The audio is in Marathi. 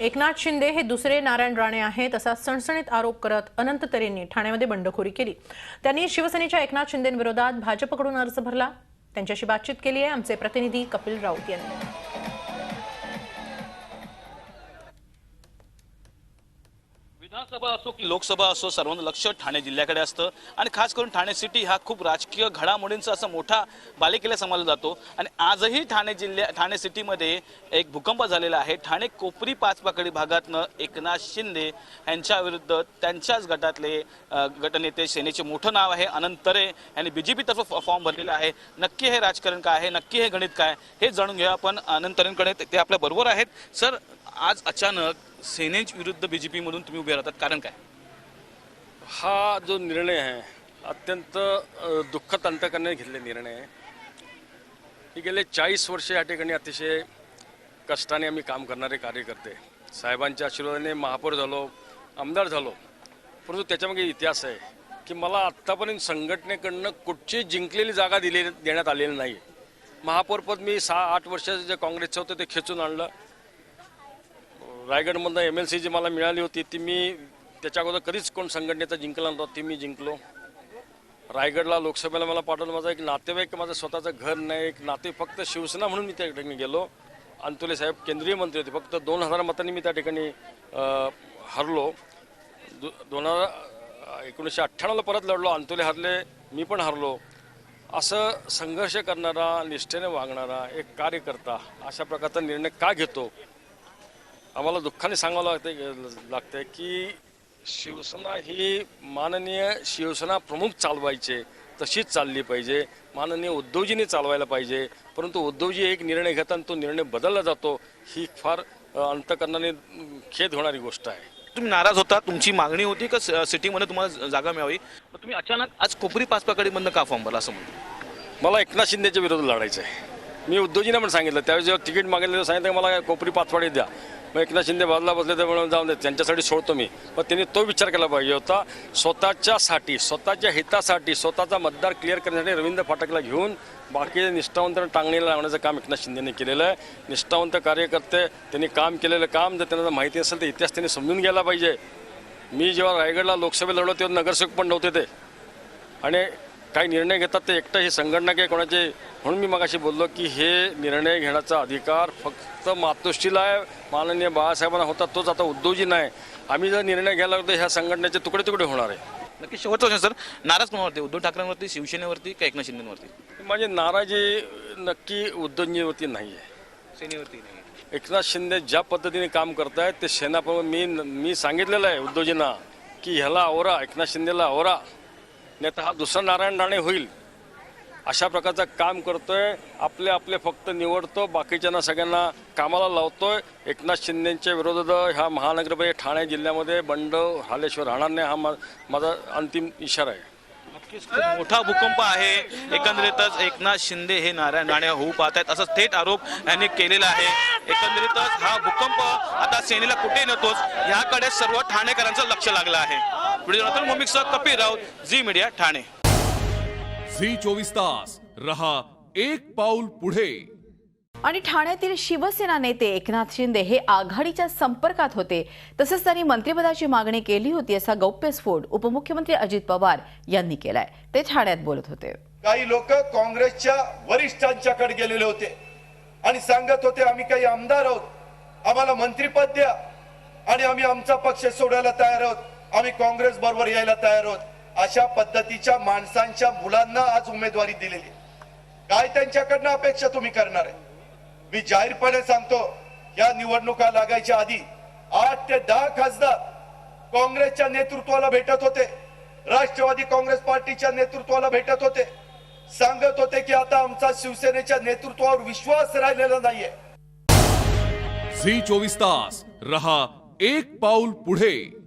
एकनाथ शिंदे हे दुसरे नारायण राणे आहेत असा सणसणीत आरोप करत अनंत तरेंनी ठाण्यामध्ये बंडखोरी केली. त्यांनी शिवसेनेच्या एकनाथ शिंदेविरोधात भाजपकडून अर्ज भरला. त्यांच्याशी बातचीत केली आहे आमचे प्रतिनिधी कपिल राऊत यांनी. विधानसभा असो की लोकसभा असो सर्वांना लक्ष ठाणे जिल्ह्याकडे असतं. आणि खास करून ठाणे सिटी हा खूप राजकीय घडामोडींचा असा मोठा बालेकिल्ला समजला जातो. आणि आजही ठाणे जिल्ह्या ठाणे सिटीमध्ये एक भूकंप झालेला आहे. ठाणे कोपरी पाचपाकडी भागातनं एकनाथ शिंदे यांच्याविरुद्ध त्यांच्याच गटातले गटनेते सेनेचे मोठं नाव आहे. अनंत तरे यांनी बी जे पीतर्फे फॉर्म भरलेला आहे. नक्की हे राजकारण काय आहे? नक्की हे गणित काय हे जाणून घेऊया आपण. अनंत तरेंकडे ते आपल्या बरोबर आहेत. सर आज अचानक सेनेच विरुद्ध बी जे पीमधून तुम्ही उभे राहतात कारण काय? हा जो निर्णय आहे अत्यंत दुःखद अंतकरणाने घेतले निर्णय आहे. गेले चाळीस वर्ष या ठिकाणी अतिशय कष्टाने आम्ही काम करणारे कार्यकर्ते. साहेबांच्या आशीर्वादाने महापौर झालो आमदार झालो. परंतु त्याच्यामागे इतिहास आहे की मला आत्तापर्यंत संघटनेकडनं कुठची जिंकलेली जागा दिली देण्यात आलेली नाही महापौरपद मी सहा आठ वर्ष जे काँग्रेसचं होतं ते खेचून आणलं. रायगडमधनं एम एल सी जी मला मिळाली होती ती मी त्याच्या अगोदर कधीच कोण संघटनेचा जिंकला नव्हता ती मी जिंकलो. रायगडला लोकसभेला मला पाठवलं माझा एक नातेवाईक माझं स्वतःचं घर नाही एक नाते फक्त शिवसेना म्हणून मी त्या ठिकाणी गेलो. अंतुले साहेब केंद्रीय मंत्री होते फक्त दोन हजार मतांनी मी त्या ठिकाणी हरलो. दो दोन हजार एकोणीसशे अठ्ठ्याण्णवला परत लढलो अंतुले हरले मी पण हरलो. असं संघर्ष करणारा निष्ठेने वागणारा एक कार्यकर्ता अशा प्रकारचा निर्णय का घेतो? आम्हाला दुःखाने सांगावं लागते लागतंय की शिवसेना ही माननीय शिवसेना प्रमुख चालवायचे तशीच चालली पाहिजे. माननीय उद्धवजीने चालवायला पाहिजे. परंतु उद्धवजी एक निर्णय घेतात आणि तो निर्णय बदलला जातो. ही फार अंतकरणाने खेद होणारी गोष्ट आहे. तुम्ही नाराज होता तुमची मागणी होती का सिटीमध्ये तुम्हाला जागा मिळावी? तुम्ही अचानक आज कोपरी पाचपाकडीमधनं का फॉर्म भरला असं म्हणतो? मला एकनाथ शिंदेच्या विरोधात लढायचं आहे मी उद्धवजीने पण सांगितलं. त्यावेळी जेव्हा तिकीट मागितलं सांगितलं की मला कोपरी पाचवाडी द्या. मग एकनाथ शिंदे बाजूला बसले तर म्हणून जाऊन दे त्यांच्यासाठी सोडतो मी. पण त्यांनी तो विचार केला पाहिजे होता स्वतःच्यासाठी स्वतःच्या हितासाठी स्वतःचा मतदार क्लिअर करण्यासाठी रवींद्र फाटकला घेऊन बाकी निष्ठावंतांना टांगणीला लावण्याचं काम एकनाथ शिंदेने केलेलं आहे. निष्ठावंत कार्यकर्ते त्यांनी काम केलेलं काम जर त्यांना माहिती असेल तर इतिहास त्यांनी समजून घ्यायला पाहिजे. मी जेव्हा रायगडला लोकसभेला लढलो तेव्हा नगरसेवक पण नव्हते ते. आणि काही निर्णय घेतात ते एकटं ही संघटना काही कोणाचे? म्हणून मी मगाशी बोललो की हे निर्णय घेण्याचा अधिकार फक्त मातोश्रीला आहे. माननीय बाळासाहेबांना होता तोच आता उद्धवजी नाही. आम्ही जर निर्णय घ्यायला लागलो तर ह्या संघटनेचे तुकडे तुकडे होणार आहे. नक्की शेवटचं प्रश्न सर नाराज कोणावरती उद्धव ठाकरेंवरती शिवसेनेवरती का एकनाथ शिंदेवरती? माझी नाराजी नक्की उद्धवजीवरती नाही आहे सेनेवरती नाही एकनाथ शिंदे ज्या पद्धतीने काम करतायत ते सेनाप्रमुख मी मी सांगितलेलं आहे उद्धवजींना की ह्याला आवरा एकनाथ शिंदेला आवरा. नेता हा दुसरा नारायण राणे होईल. अशा प्रकारचं काम करतोय. आपले आपले फक्त निवडतो. बाकीच्यांना सगळ्यांना कामाला लावतोय. एकनाथ शिंदेच्या विरोधात ह्या महानगरपालिका ठाणे जिल्ह्यामध्ये बंड हालेश्वर राहणार नाही हा माझा अंतिम इशारा आहे. नक्कीच खूप मोठा भूकंप आहे. एकंदरीतच एकनाथ शिंदे हे नारायण राणे होऊ पाहत आहेत असा थेट आरोप यांनी केलेला आहे. एकंदरीतच हा भूकंप आता सेनेला कुठे नव्हतोच याकडे सर्व ठाणेकरांचं लक्ष लागलं आहे. Video मुमिकसह Kapil Raut Zee media Thane. Zee चोवीस तास. रहा एक पाऊल पुढे. आणि ठाण्यातील शिवसेना नेते एकनाथ शिंदे हे आघाडीच्या संपर्कात होते. तसंच त्यांनी मंत्रिपदाची मागणी केली होती असा गौप्यस्फोट उपमुख्यमंत्री अजित पवार यांनी केलाय. ते ठाण्यात बोलत होते. काही लोक काँग्रेसच्या वरिष्ठांच्याकडे गेलेले होते. आणि सांगत होते आम्ही काही आमदार आहोत. आम्हाला मंत्रिपद द्या. आणि आम्ही आमचा पक्ष सोडायला तयार आहोत. आम्ही काँग्रेस बरोबर यायला तयार आहोत. अशा पद्धतीच्या माणसांच्या मुलांना आज उमेदवारी दिलेली काय त्यांच्याकडनं अपेक्षा तुम्ही करणार आहे? मी जाहीरपणे सांगतो या निवडणुका लागायच्या आधी आठ ते दहा खासदार काँग्रेसच्या नेतृत्वाला भेटत होते. राष्ट्रवादी काँग्रेस पार्टीच्या नेतृत्वाला भेटत होते. सांगत होते की आता आमचा शिवसेनेच्या नेतृत्वावर विश्वास राहिलेला नाहीये. झी चोवीस तास रहा एक पाऊल पुढे.